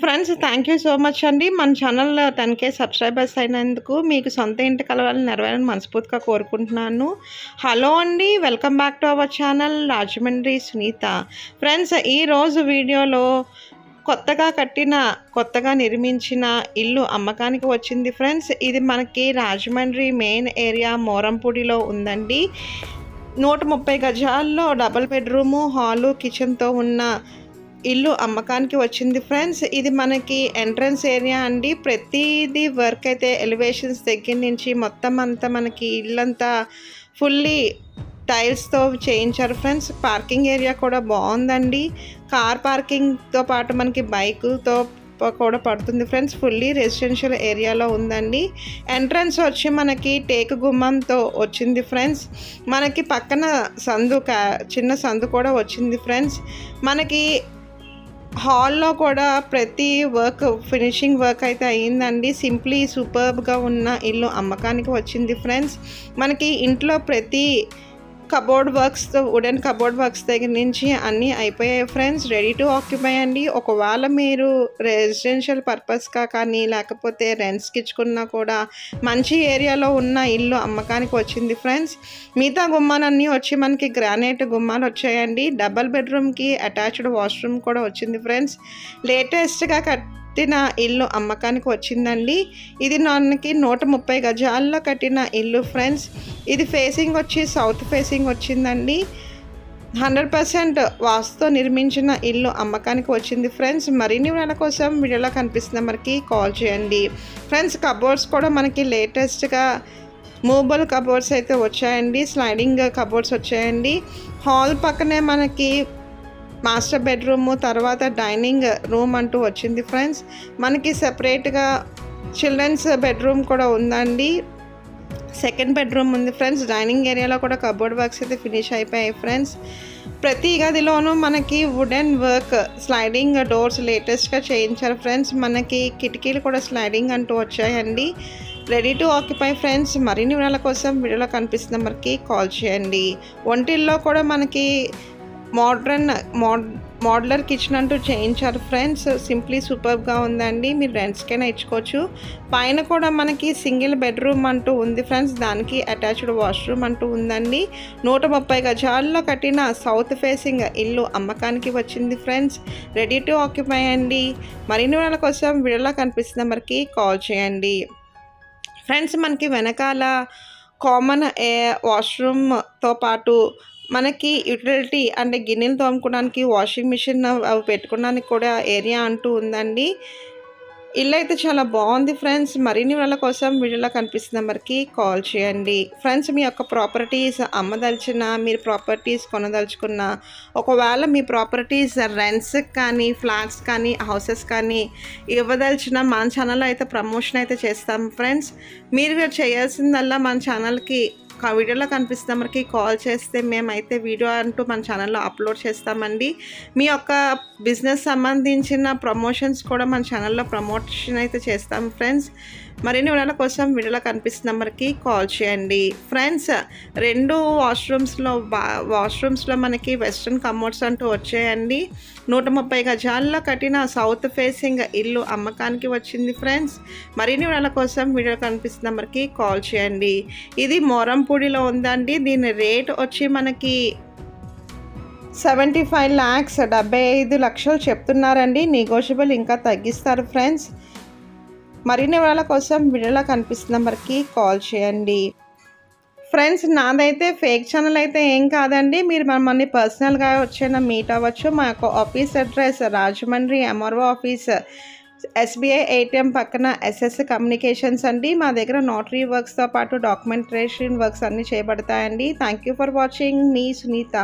Friends thank you so much అండి. మన ఛానల్లో టెన్ కే సబ్స్క్రైబర్స్ అయినందుకు మీకు సొంత ఇంటి కలవాలని నెరవేరని మనస్ఫూర్తిగా కోరుకుంటున్నాను. హలో అండి. Welcome back to our channel Rajahmundry Sunitha. Friends ఈరోజు వీడియోలో కొత్తగా కట్టిన కొత్తగా నిర్మించిన ఇల్లు అమ్మకానికి వచ్చింది. ఫ్రెండ్స్ ఇది మనకి రాజమండ్రి మెయిన్ ఏరియా మోరంపూడిలో ఉందండి. నూట ముప్పై గజాల్లో డబల్ బెడ్రూము హాలు కిచెన్తో ఉన్న ఇల్లు అమ్మకానికి వచ్చింది ఫ్రెండ్స్. ఇది మనకి ఎంట్రన్స్ ఏరియా అండి. ప్రతిదీ వర్క్ అయితే ఎలివేషన్స్ దగ్గర నుంచి మొత్తం అంతా మనకి ఇల్లంతా ఫుల్లీ టైల్స్తో చేయించారు ఫ్రెండ్స్. పార్కింగ్ ఏరియా కూడా బాగుందండి. కార్ పార్కింగ్తో పాటు మనకి బైకుతో కూడా పడుతుంది ఫ్రెండ్స్. ఫుల్లీ రెసిడెన్షియల్ ఏరియాలో ఉందండి. ఎంట్రన్స్ వచ్చి మనకి టేకు గుమ్మంతో వచ్చింది ఫ్రెండ్స్. మనకి పక్కన సందు చిన్న సందు కూడా వచ్చింది ఫ్రెండ్స్. మనకి హాల్లో కూడా ప్రతి వర్క్ ఫినిషింగ్ వర్క్ అయితే అయ్యిందండి. సింప్లీ సూపర్బ్గా ఉన్న ఇల్లు అమ్మకానికి వచ్చింది ఫ్రెండ్స్. మనకి ఇంట్లో ప్రతి cupboard works wooden cupboard works దగ్గర నుంచి అన్నీ అయిపోయాయి ఫ్రెండ్స్ రెడీ టు ఆక్యుపై అండి. ఒకవేళ మీరు రెసిడెన్షియల్ పర్పస్గా కానీ లేకపోతే రెంట్స్కి ఇచ్చుకున్నా కూడా మంచి ఏరియాలో ఉన్న ఇల్లు అమ్మకానికి వచ్చింది ఫ్రెండ్స్ మిగతా గుమ్మాలన్నీ వచ్చి మనకి గ్రానైట్ గుమ్మాలు వచ్చాయండి. డబల్ బెడ్రూమ్కి అటాచ్డ్ వాష్రూమ్ కూడా వచ్చింది ఫ్రెండ్స్ లేటెస్ట్గా కట్ కట్టిన ఇల్లు అమ్మకానికి వచ్చిందండి. ఇది మనకి నూట ముప్పై గజాల్లో కట్టిన ఇల్లు ఫ్రెండ్స్. ఇది ఫేసింగ్ వచ్చి సౌత్ ఫేసింగ్ వచ్చిందండి. హండ్రెడ్ పర్సెంట్ వాస్తుతో నిర్మించిన ఇల్లు అమ్మకానికి వచ్చింది ఫ్రెండ్స్. మరిన్ని నెల కోసం వీడియోలో కనిపిస్తున్న మనకి కాల్ చేయండి. ఫ్రెండ్స్ కబోర్డ్స్ కూడా మనకి లేటెస్ట్గా మూవబుల్ కబోర్డ్స్ అయితే వచ్చాయండి. స్లైడింగ్ కబోర్డ్స్ వచ్చాయండి. హాల్ పక్కనే మనకి మాస్టర్ బెడ్రూమ్ తర్వాత డైనింగ్ రూమ్ అంటూ వచ్చింది ఫ్రెండ్స్. మనకి సెపరేట్గా చిల్డ్రన్స్ బెడ్రూమ్ కూడా ఉందండి. సెకండ్ బెడ్రూమ్ ఉంది ఫ్రెండ్స్. డైనింగ్ ఏరియాలో కూడా కబోర్డ్ వర్క్స్ అయితే ఫినిష్ అయిపోయాయి ఫ్రెండ్స్. ప్రతి గదిలోనూ మనకి వుడెన్ వర్క్ స్లైడింగ్ డోర్స్ లేటెస్ట్గా చేయించారు ఫ్రెండ్స్. మనకి కిటికీలు కూడా స్లైడింగ్ అంటూ వచ్చాయండి. Ready to occupy friends. మరిన్ని వివరాల కోసం వీడియోలో కనిపిస్తున్న మనకి కాల్ చేయండి. ఒంటిల్లో కూడా మనకి మోడ్రన్ మోడ్ మోడ్లర్ కిచెన్ అంటూ చేయించారు ఫ్రెండ్స్. సింప్లీ సూపర్గా ఉందండి. మీరు రెంట్స్కైనా ఇచ్చుకోవచ్చు. పైన కూడా మనకి సింగిల్ బెడ్రూమ్ అంటూ ఉంది ఫ్రెండ్స్. దానికి అటాచ్డ్ వాష్రూమ్ అంటూ ఉందండి. నూట ముప్పై గజాల్లో కట్టిన సౌత్ ఫేసింగ్ ఇల్లు అమ్మకానికి వచ్చింది ఫ్రెండ్స్. రెడీ టు ఆక్యుపై అండి. మరిన్ని వాళ్ళ కోసం వీడియోలో కనిపిస్తున్న మరికి కాల్ చేయండి. ఫ్రెండ్స్ మనకి వెనకాల కామన్ ఏ వాష్రూమ్తో పాటు మనకి యూటిలిటీ అంటే గిన్నెలు తోముకోవడానికి వాషింగ్ మిషన్ అవి పెట్టుకోవడానికి కూడా ఏరియా అంటూ ఉందండి. ఇల్లు అయితే చాలా బాగుంది ఫ్రెండ్స్. మరిన్ని వాళ్ళ కోసం వీడియోలో కనిపిస్తున్న మరికి కాల్ చేయండి. ఫ్రెండ్స్ మీ యొక్క ప్రాపర్టీస్ అమ్మదలిచిన మీరు ప్రాపర్టీస్ కొనదలుచుకున్న ఒకవేళ మీ ప్రాపర్టీస్ రెంట్స్ కానీ ఫ్లాట్స్ కానీ హౌసెస్ కానీ ఇవ్వదలిచిన మన ఛానల్లో అయితే ప్రమోషన్ అయితే చేస్తాం ఫ్రెండ్స్. మీరు చేయాల్సిందల్లా మన ఛానల్కి వీడియోలో కనిపిస్తున్న మనకి కాల్ చేస్తే మేమైతే వీడియో అంటూ మన ఛానల్లో అప్లోడ్ చేస్తామండి. మీ యొక్క బిజినెస్ సంబంధించిన ప్రమోషన్స్ కూడా మన ఛానల్లో ప్రమోషన్ అయితే చేస్తాం ఫ్రెండ్స్. మరిన్ని వివరాల కోసం వీడియోలో కనిపిస్తున్న నెంబర్కి కాల్ చేయండి. ఫ్రెండ్స్ రెండు వాష్రూమ్స్లో వాష్రూమ్స్లో మనకి వెస్ట్రన్ కమోడ్స్ అంటూ వచ్చాయండి. నూట ముప్పై గజాల్లో కట్టిన సౌత్ ఫేసింగ్ ఇల్లు అమ్మకానికి వచ్చింది ఫ్రెండ్స్ మరిన్ని వివరాల కోసం వీడియో కనిపిస్తున్న నెంబర్కి కాల్ చేయండి. ఇది మోరంపూడిలో ఉందండి. దీని రేట్ వచ్చి మనకి సెవెంటీ ఫైవ్ ల్యాక్స్ డెబ్బై ఐదు లక్షలు చెప్తున్నారండి. నెగోషియబుల్ ఇంకా తగ్గిస్తారు ఫ్రెండ్స్ మరిన్ని వివరాల కోసం వీడియోలో కనిపిస్తున్న నెంబర్కి కాల్ చేయండి. ఫ్రెండ్స్ నాదైతే ఫేక్ ఛానల్ అయితే ఏం కాదండి. మీరు మమ్మల్ని పర్సనల్గా వచ్చైనా మీట్ అవ్వచ్చు. మా యొక్క office address Rajahmundry MRO office SBI ATM పక్కన ఎస్ఎస్ కమ్యూనికేషన్స్ అండి. మా దగ్గర నోటరీ వర్క్స్తో పాటు డాక్యుమెంటేషన్ వర్క్స్ అన్నీ చేయబడతాయండి. Thank you for watching. Me Sunitha.